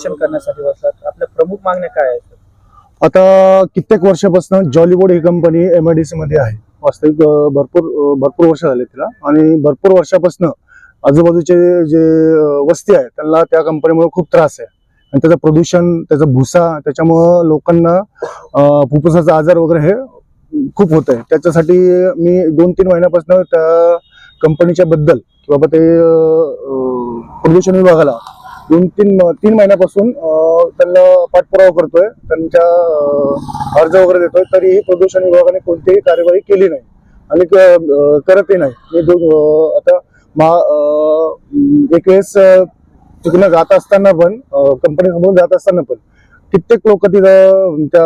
उपोषण करण्यासाठी बसलात. आपल्या प्रमुख मागण्या काय आहेत? आता कित्येक वर्षापासून जॉलीवूड ही कंपनी एमआयडीसी मध्ये आहे. वास्तविक भरपूर भरपूर वर्ष झाले तिला. आणि भरपूर वर्षापासून आजूबाजूचे जे वस्ती आहे त्यांना त्या कंपनीमुळे खूप त्रास आहे. आणि त्याचं प्रदूषण त्याचा भुसा त्याच्यामुळं लोकांना फुफ्फुसाचा आजार वगैरे हे खूप होत आहे त्याच्यासाठी मी दोन तीन महिन्यापासून त्या कंपनीच्या बद्दल किंवा बाबा ते प्रदूषण विभागाला दोन तीन तीन महिन्यापासून त्यांना पाठपुरावा करतोय. त्यांच्या अर्ज वगैरे देतोय. तरीही प्रदूषण विभागाने कोणतीही कार्यवाही केली नाही. आणि करतही नाही. मी आता मा एक वेळेस तिकडनं जात असताना पण कंपनी समोर जात असताना पण कित्येक लोक तिथं त्या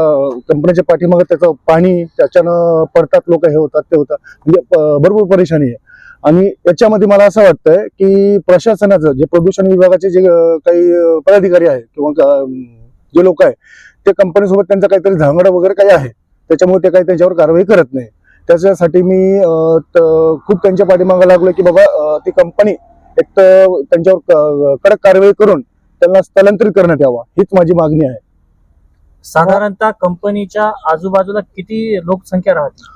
कंपनीच्या पाठीमागे त्याचं पाणी त्याच्यानं पडतात लोक हे होतात ते होतात. म्हणजे भरपूर परेशानी आहे. आणि याच्यामध्ये मला असं वाटतंय की प्रशासनाचं जे प्रदूषण विभागाचे जे काही पदाधिकारी आहेत किंवा जे लोक आहे ते कंपनीसोबत त्यांचा काहीतरी झांगड वगैरे काही आहे त्याच्यामुळे ते काही त्यांच्यावर कारवाई करत नाही. त्याच्यासाठी मी खूप त्यांच्या पाठीमागा लागलो की बाबा ती कंपनी एक तर त्यांच्यावर कडक कारवाई करून त्यांना स्थलांतरित करण्यात यावा हीच माझी मागणी आहे. साधारणतः कंपनीच्या आजूबाजूला किती लोकसंख्या राहते?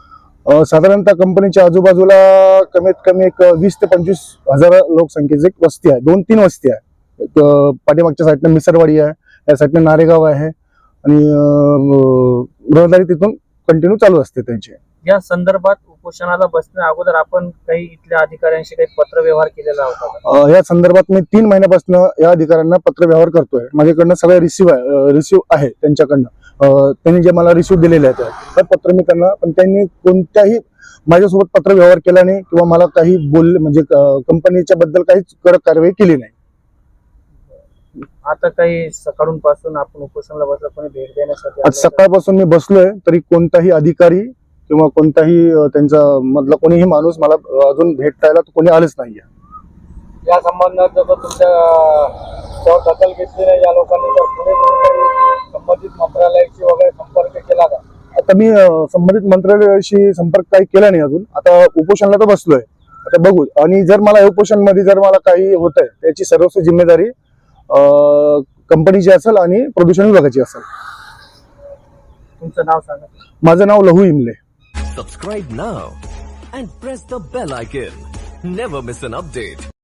साधारणतः कंपनीच्या आजूबाजूला कमीत कमी एक वीस ते पंचवीस हजार लोकसंख्येची एक वस्ती आहे. दोन तीन वस्ती आहे. पाठीमागच्या साईडनं मिसरवाडी आहे या साईडनं नारेगाव आहे आणि रहदारी तिथून कंटिन्यू चालू असते त्यांची. या संदर्भात उपोषणाला बसण्या अगोदर आपण काही इथल्या अधिकाऱ्यांशी काही पत्रव्यवहार केलेला होता या संदर्भात मी तीन महिन्यापासून या अधिकाऱ्यांना पत्र व्यवहार करतोय. माझ्याकडनं सगळे रिसिव्ह आहे रिसिव्ह आहे त्यांच्याकडनं. त्यांनी जे मला रिसिव्ह दिलेले आहेत ते पत्र मी त्यांना पण त्यांनी कोणत्याही माझ्यासोबत पत्र व्यवहार केला नाही किंवा मला काही बोलले म्हणजे कंपनीच्या बद्दल काहीच कडक कारवाई केली नाही आता काही सकाळून पासून आपण उपोषणाला बसला कोणी भेट देण्यासाठी आज? सकाळपासून मी बसलोय तरी कोणताही अधिकारी किंवा कोणताही त्यांचा मधला कोणीही माणूस मला अजून भेटायला कोणी आलेच नाहीये या संबंधात जर तुमच्या दखल घेतली नाही या लोकांनी तर पुढे जाऊन काही संबंधित मंत्रालयाशी वगैरे संपर्क केला का? आता मी संबंधित मंत्रालयाशी संपर्क काही केला नाही अजून. आता उपोषणाला तर बसलोय. आता बघू. आणि जर मला उपोषणमध्ये जर मला काही होत आहे त्याची सर्वस्व जिम्मेदारी कंपनीची असेल आणि प्रदूषण विभागाची असेल. तुमचं नाव सांगा. माझं नाव Lahu इमले. Subscribe now and press the bell icon. Never miss an update.